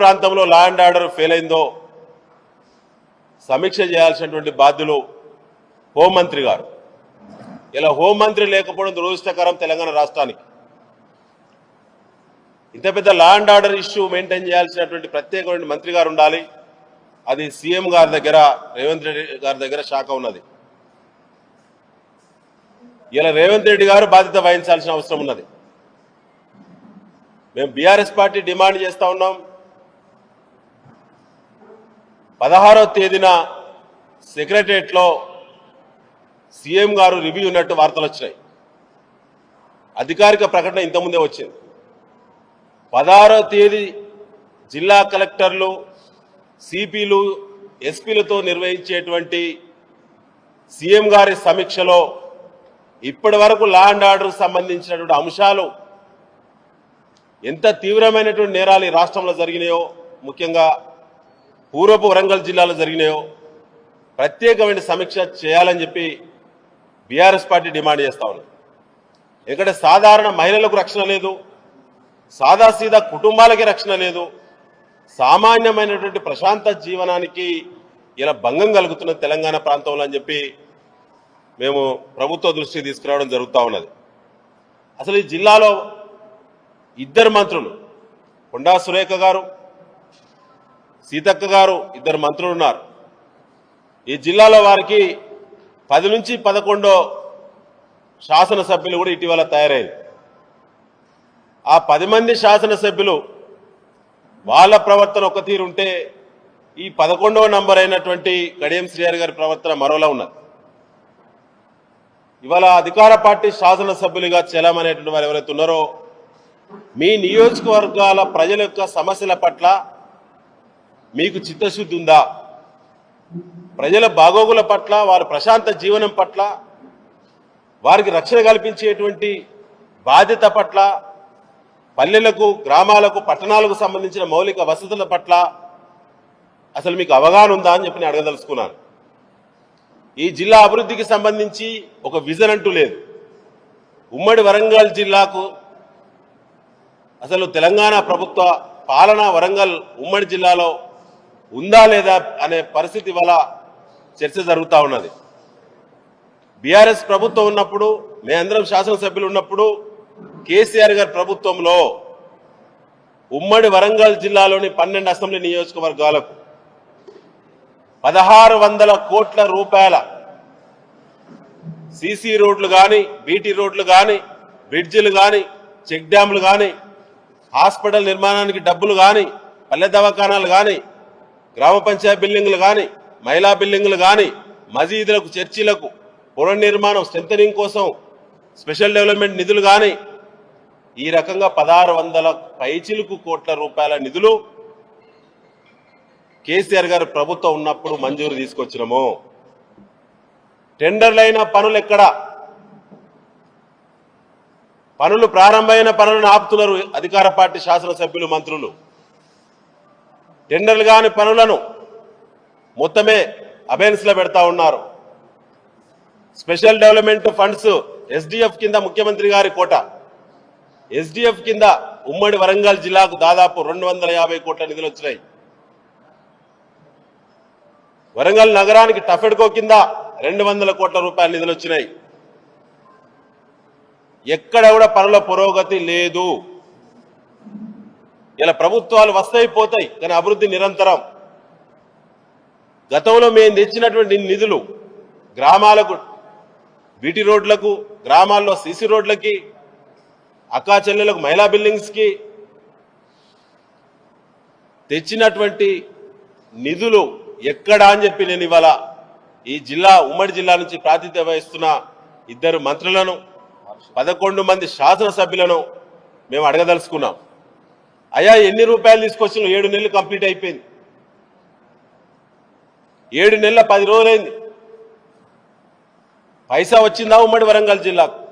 ప్రాంతంలో లా and order fail అయిందో సమీక్ష చేయాల్సినటువంటి బాధ్యులు హోంమంత్రి గారు. ఇలా హోంమంత్రి లేకపోవడం దురదృష్టకరం తెలంగాణ రాష్ట్రానికి. ఇంత పెద్ద law and order issue maintain చేయాల్సినటువంటి ప్రత్యేకమైన మంత్రి గారు ఉండాలి. అది సీఎం గారి దగ్గర రేవంత్ రెడ్డి గారి దగ్గర శాఖ ఉన్నది. ఇలా రేవంత్ రెడ్డి గారు బాధ్యత వహించాల్సిన అవసరం ఉన్నది. మేము బీఆర్ఎస్ పార్టీ డిమాండ్ చేస్తా ఉన్నాం. పదహారో తేదీన సెక్రటరియట్లో సీఎం గారు రివ్యూ ఉన్నట్టు వార్తలు వచ్చినాయి. అధికారిక ప్రకటన ఇంతకుముందే వచ్చింది. పదహారో తేదీ జిల్లా కలెక్టర్లు సిపిలు ఎస్పీలతో నిర్వహించేటువంటి సీఎం గారి సమీక్షలో ఇప్పటి వరకు లా అండ్ ఆర్డర్ సంబంధించినటువంటి అంశాలు ఎంత తీవ్రమైనటువంటి నేరాలు ఈ రాష్ట్రంలో జరిగినాయో ముఖ్యంగా పూర్వపు వరంగల్ జిల్లాలో జరిగినాయో ప్రత్యేకమైన సమీక్ష చేయాలని చెప్పి బీఆర్ఎస్ పార్టీ డిమాండ్ చేస్తా ఉంది. ఎందుకంటే సాధారణ మహిళలకు రక్షణ లేదు సాదాసీదా కుటుంబాలకి రక్షణ లేదు సామాన్యమైనటువంటి ప్రశాంత జీవనానికి ఇలా భంగం కలుగుతున్న తెలంగాణ ప్రాంతంలో అని చెప్పి మేము ప్రభుత్వ దృష్టికి తీసుకురావడం జరుగుతూ ఉన్నది. అసలు ఈ జిల్లాలో ఇద్దరు మంత్రులు కొండా సురేఖ గారు సీతక్క గారు ఇద్దరు మంత్రులు ఉన్నారు. ఈ జిల్లాలో వారికి పది నుంచి పదకొండో శాసనసభ్యులు కూడా ఇటీవల తయారయ్యారు ఆ పది మంది శాసనసభ్యులు వాళ్ళ ప్రవర్తన ఒక తీరు ఉంటే ఈ పదకొండవ నంబర్ అయినటువంటి కడియం శ్రీహరి గారి ప్రవర్తన మరోలా ఉన్నది. ఇవాళ అధికార పార్టీ శాసనసభ్యులుగా చెలామనేటువంటి వారు ఎవరైతే ఉన్నారో మీ నియోజకవర్గాల ప్రజల యొక్క సమస్యల పట్ల మీకు చిత్తశుద్ధి ఉందా? ప్రజల బాగోగుల పట్ల వారి ప్రశాంత జీవనం పట్ల వారికి రక్షణ కల్పించేటువంటి బాధ్యత పట్ల పల్లెలకు గ్రామాలకు పట్టణాలకు సంబంధించిన మౌలిక వసతుల పట్ల అసలు మీకు అవగాహన ఉందా అని చెప్పి నేను అడగదలుచుకున్నాను. ఈ జిల్లా అభివృద్ధికి సంబంధించి ఒక విజన్ అంటూ లేదు. ఉమ్మడి వరంగల్ జిల్లాకు అసలు తెలంగాణ ప్రభుత్వ పాలన వరంగల్ ఉమ్మడి జిల్లాలో ఉందా లేదా అనే పరిస్థితి వల్ల చర్చ జరుగుతూ ఉన్నది. బీఆర్ఎస్ ప్రభుత్వం ఉన్నప్పుడు మేమందరం శాసనసభ్యులు ఉన్నప్పుడు కేసీఆర్ గారి ప్రభుత్వంలో ఉమ్మడి వరంగల్ జిల్లాలోని పన్నెండు అసెంబ్లీ నియోజకవర్గాలకు పదహారు వందల కోట్ల రూపాయల సీసీ రోడ్లు కానీ బీటీ రోడ్లు కానీ బ్రిడ్జిలు కానీ చెక్ డ్యాంలు కానీ హాస్పిటల్ నిర్మాణానికి డబ్బులు కానీ పల్లె దవాఖానాలు కానీ గ్రామ పంచాయతీ బిల్డింగ్లు కానీ మహిళా బిల్డింగ్లు కానీ మసీదులకు చర్చిలకు పునర్నిర్మాణం స్ట్రెంథనింగ్ కోసం స్పెషల్ డెవలప్మెంట్ నిధులు కానీ ఈ రకంగా పదహారు వందల పైచిలుకు కోట్ల రూపాయల నిధులు కేసీఆర్ గారు ప్రభుత్వం ఉన్నప్పుడు మంజూరు తీసుకొచ్చినము. టెండర్లైన పనులు ఎక్కడ? పనులు ప్రారంభమైన పనులను ఆపుతున్నారు అధికార పార్టీ శాసనసభ్యులు మంత్రులు. టెండర్లు కాని పనులను మొత్తమే అబెన్స్లో పెడతా ఉన్నారు. స్పెషల్ డెవలప్మెంట్ ఫండ్స్ ఎస్డిఎఫ్ కింద ముఖ్యమంత్రి గారి కోట. ఎస్డిఎఫ్ కింద ఉమ్మడి వరంగల్ జిల్లాకు దాదాపు రెండు వందల యాభై కోట్ల నిధులు వచ్చినాయి. వరంగల్ నగరానికి టఫెడ్కో కింద రెండు వందల కోట్ల రూపాయల నిధులు వచ్చినాయి. ఎక్కడ కూడా పనుల పురోగతి లేదు. ఇలా ప్రభుత్వాలు వస్తాయి పోతాయి కానీ అభివృద్ధి నిరంతరం. గతంలో మేము తెచ్చినటువంటి నిధులు గ్రామాలకు బీటీ రోడ్లకు గ్రామాల్లో సిసి రోడ్లకి అక్కా చెల్లెలకు మహిళా బిల్డింగ్స్కి తెచ్చినటువంటి నిధులు ఎక్కడా అని చెప్పి నేను ఇవాళ ఈ జిల్లా ఉమ్మడి జిల్లా నుంచి ప్రాతినిధ్యం వహిస్తున్న ఇద్దరు మంత్రులను పదకొండు మంది శాసనసభ్యులను మేము అడగదలుచుకున్నాం. అయ్యా ఎన్ని రూపాయలు తీసుకొచ్చినావు? ఏడు నెలలు కంప్లీట్ అయిపోయింది. ఏడు నెలల పది రోజులైంది. పైసా వచ్చిందా ఉమ్మడి వరంగల్ జిల్లాకు?